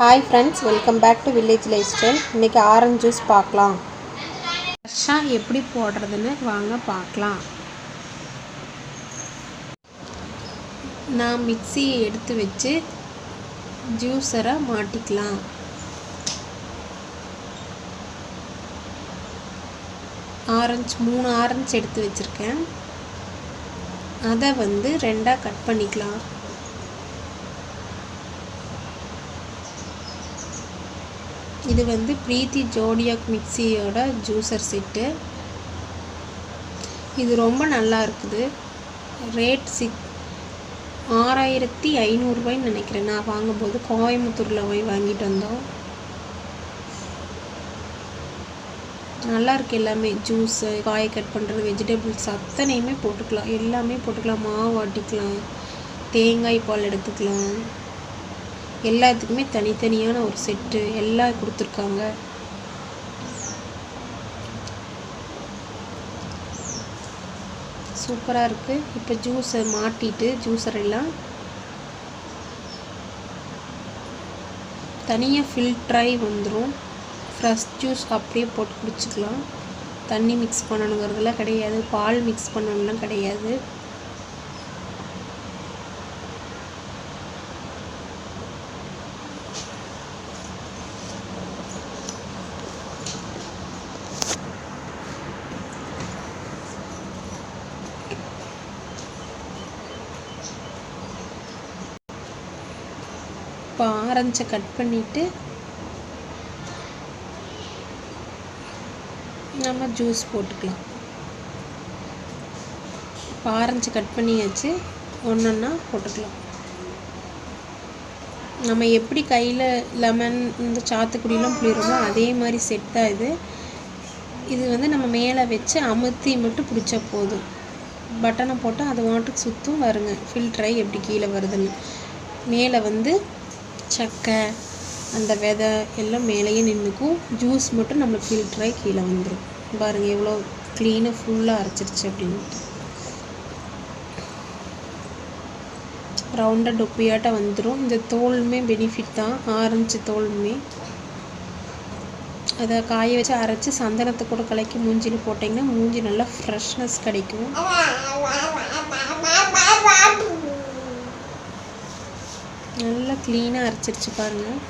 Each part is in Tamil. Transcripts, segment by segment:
Hi friends welcome back to village life style இன்றைக்கி ஆரஞ்சு ஜூஸ் பார்க்கலாம். ஃப்ரெஷ்ஷாக எப்படி போடுறதுன்னு வாங்க பார்க்கலாம். நான் மிக்சியை எடுத்து வச்சு ஜூஸரை மாட்டிக்கலாம். ஆரஞ்சு மூணு ஆரஞ்சு எடுத்து வச்சுருக்கேன். அதை வந்து ரெண்டாக கட் பண்ணிக்கலாம். இது வந்து பிரீத்தி ஜோடியாக் மிக்சியோட ஜூஸர் செட்டு. இது ரொம்ப நல்லா இருக்குது. ரேட் சிக் ஆறாயிரத்தி ஐநூறுரூவாய்ன்னு நினைக்கிறேன். நான் வாங்கும்போது கோயம்புத்தூரில் போய் வாங்கிட்டு வந்தோம். நல்லா இருக்கு எல்லாமே. ஜூஸு காய் கட் பண்ணுறது வெஜிடபிள்ஸ் அத்தனையுமே போட்டுக்கலாம். எல்லாமே போட்டுக்கலாம். மாவு ஆட்டிக்கலாம் தேங்காய் பால் எடுத்துக்கலாம். எல்லாத்துக்குமே தனித்தனியான ஒரு செட்டு எல்லாம் கொடுத்துருக்காங்க. சூப்பராக இருக்குது இப்போ ஜூஸை மாட்டிட்டு ஜூஸர் எல்லாம் தனியாக ஃபில்ட்ராகி வந்துடும் ஃப்ரெஷ் ஜூஸ் அப்படியே போட்டு குடிச்சிக்கலாம். தண்ணி மிக்ஸ் பண்ணணுங்கிறதுலாம் கிடையாது. பால் மிக்ஸ் பண்ணணும்லாம் கிடையாது. இப்போ ஆரஞ்சை கட் பண்ணிவிட்டு நம்ம ஜூஸ் போட்டுக்கலாம். இப்போ ஆரஞ்சு கட் பண்ணியாச்சு. ஒன்றா போட்டுக்கலாம். நம்ம எப்படி கையில் லெமன் இந்த சாத்துக்குடியெலாம் புளிகிறோமோ அதே மாதிரி செட் தான் இது. இது வந்து நம்ம மேலே வச்சு அமுத்தி மட்டும் பிடிச்சா போதும். பட்டனை போட்டால் அது வாட்டுக்கு சுற்றும் வருங்க. ஃபில்ட்ராகி எப்படி கீழே வருதுன்னு. மேலே வந்து சக்கை அந்த விதை எல்லாம் மேலேயே நின்றுக்கும் ஜூஸ் மட்டும் நம்மளுக்கு ஃபில்ட்ராகி கீழே வந்துடும் பாருங்கள் எவ்வளோ க்ளீனாக ஃபுல்லாக அரைச்சிருச்சு அப்படின்ட்டு. ரவுண்டாக டொப்பியாட்ட வந்துடும் இந்த தோலுமே பெனிஃபிட் தான். ஆரஞ்சு தோலுமே. அதை காய வச்சு அரைச்சி சந்தனத்தை கூட கலக்கி மூஞ்சியில் போட்டிங்கன்னா மூஞ்சி நல்லா ஃப்ரெஷ்னஸ் கிடைக்கும். நல்லா க்ளீனாக அரைச்சிருச்சு பாருங்கள்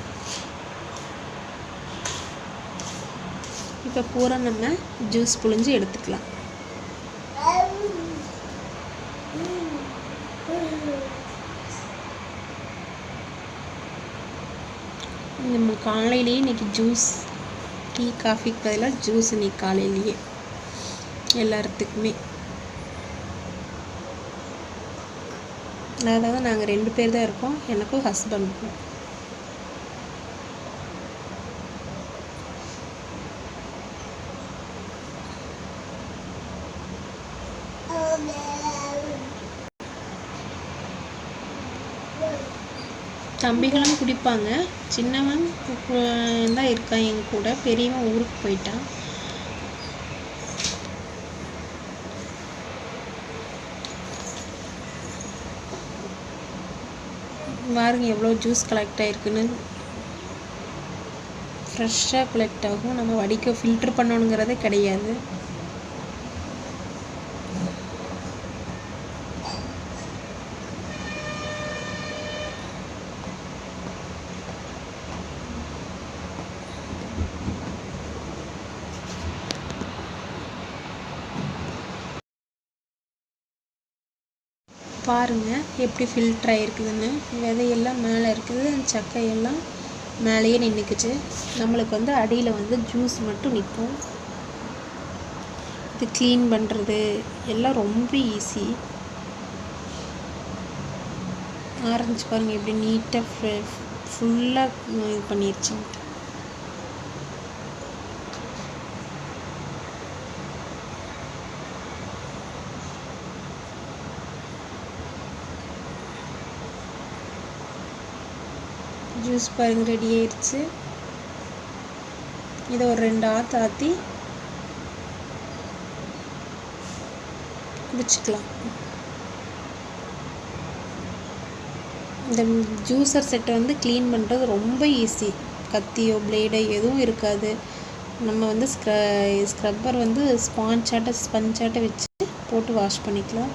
இப்போ பூரா நம்ம ஜூஸ் புழிஞ்சு எடுத்துக்கலாம். நம்ம காலையிலேயே இன்றைக்கி ஜூஸ் டீ காஃபிக்கு பதிலாக ஜூஸ் இன்னைக்கு காலையிலேயே. எல்லாத்துக்குமே. அதாவது நாங்கள் ரெண்டு பேர் தான் இருக்கோம். எனக்கும் ஹஸ்பண்டுக்கும் தம்பிகளும் குடிப்பாங்க. சின்னவன் தான் இருக்கான் எங்க கூட. பெரியவன் ஊருக்கு போயிட்டான். பாருங்க எவ்வளோ ஜூஸ் கலெக்ட் ஆகிருக்குன்னு ஃப்ரெஷ்ஷாக கலெக்ட் ஆகும். நம்ம வடிக்க ஃபில்ட்ரு பண்ணணுங்கிறதே கிடையாது. பாருங்கள் எப்படி ஃபில்ட்ரு ஆகிருக்குதுன்னு விதையெல்லாம் மேலே இருக்குது அந்த சக்கையெல்லாம் மேலேயே நின்றுக்குச்சு நம்மளுக்கு வந்து அடியில் வந்து ஜூஸ் மட்டும் நிற்கும் இது க்ளீன் பண்ணுறது எல்லாம் ரொம்ப ஈஸி ஆரஞ்சு பாருங்கள் எப்படி நீட்டாக ஃபுல்லாக இது பண்ணிருச்சுன்ட்டு. ஜூஸ் பாருங்க ரெடி ஆயிடுச்சு இதை ஒரு ரெண்டு ஆற்று ஆற்றி குடிச்சிக்கலாம். இந்த ஜூஸர் செட்டை வந்து க்ளீன் பண்ணுறது ரொம்ப ஈஸி கத்தியோ பிளேடோ எதுவும் இருக்காது. நம்ம வந்து ஸ்க்ர ஸ்க்ரப்பர் வந்து ஸ்பாஞ்சாட்ட ஸ்பஞ்சாட்ட வச்சு போட்டு வாஷ் பண்ணிக்கலாம்.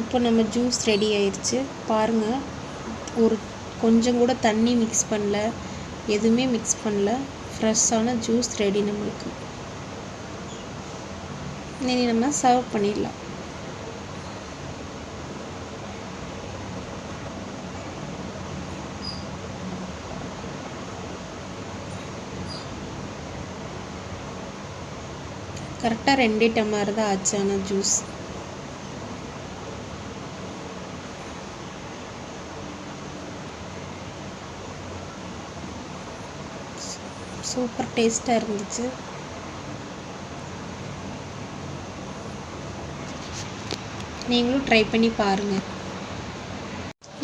இப்போ நம்ம ஜூஸ் ரெடி ஆயிடுச்சு பாருங்கள் ஒரு கொஞ்சம் கூட தண்ணி மிக்ஸ் பண்ணல. எதுவுமே மிக்ஸ் பண்ணல. ஃப்ரெஷ்ஷான ஜூஸ் ரெடி நம்மளுக்கு. இனி நம்ம சர்வ் பண்ணிடலாம். கரெக்டாக ரெண்டே டம்ளர் தான் ஆச்சு ஆனால் ஜூஸ் சூப்பர் டேஸ்ட்டாக இருந்துச்சு. நீங்களும் ட்ரை பண்ணி பாருங்கள்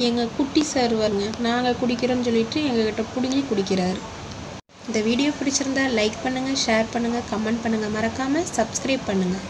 எங்கள் குட்டி சார் வருங்க. நாங்கள் குடிக்கிறோன்னு சொல்லிட்டு எங்ககிட்ட பிடுங்கி குடிக்கிறாரு. இந்த வீடியோ பிடிச்சிருந்தா லைக் பண்ணுங்கள் ஷேர் பண்ணுங்கள் கமெண்ட் பண்ணுங்கள் மறக்காமல் சப்ஸ்கிரைப் பண்ணுங்கள்